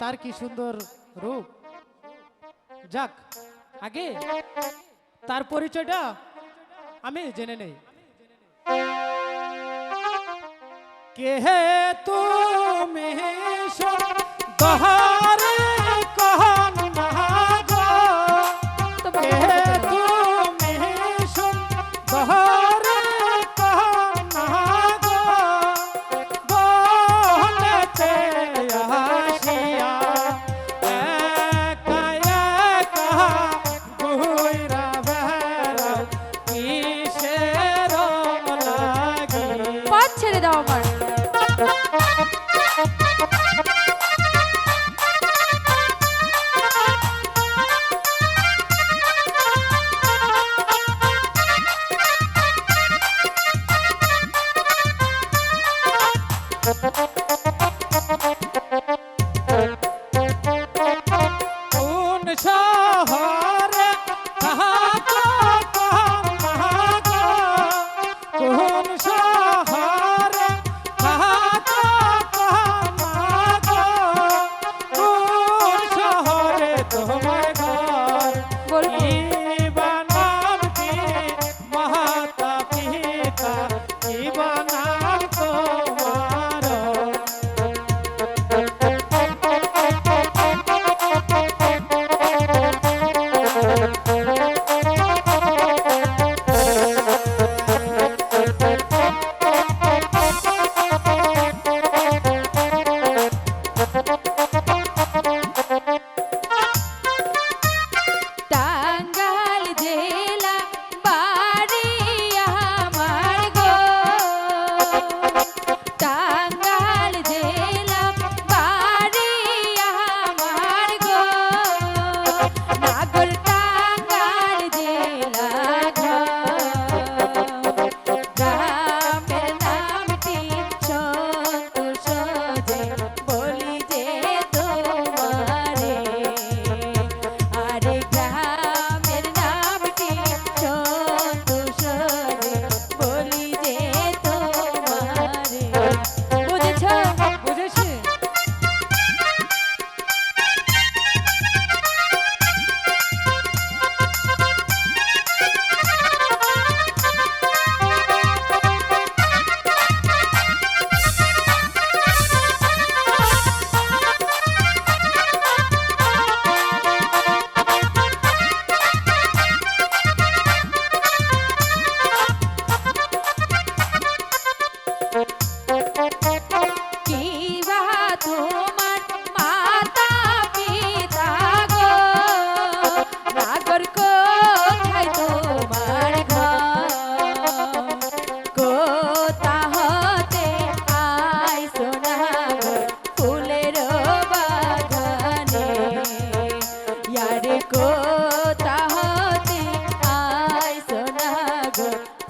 তার কি সুন্দর রূপ? যাক আগে তার পরিচয়টা আমি জেনে নেই। কে হে তুমি আমার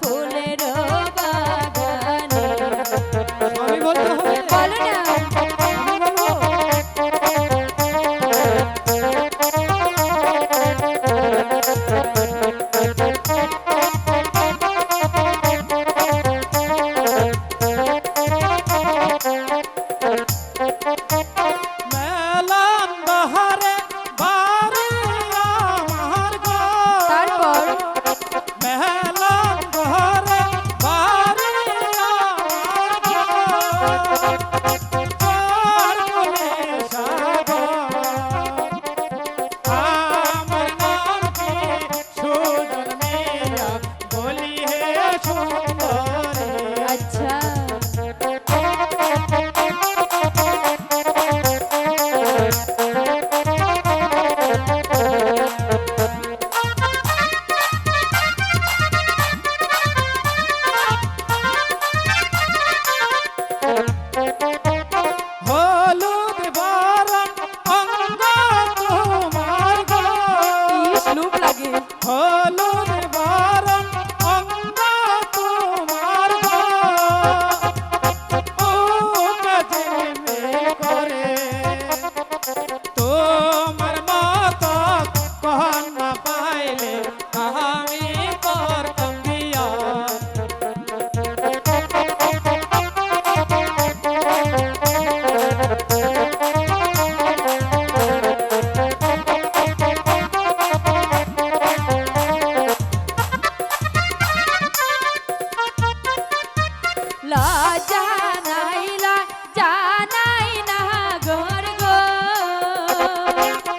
ফুলের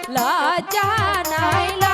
লাজা নাই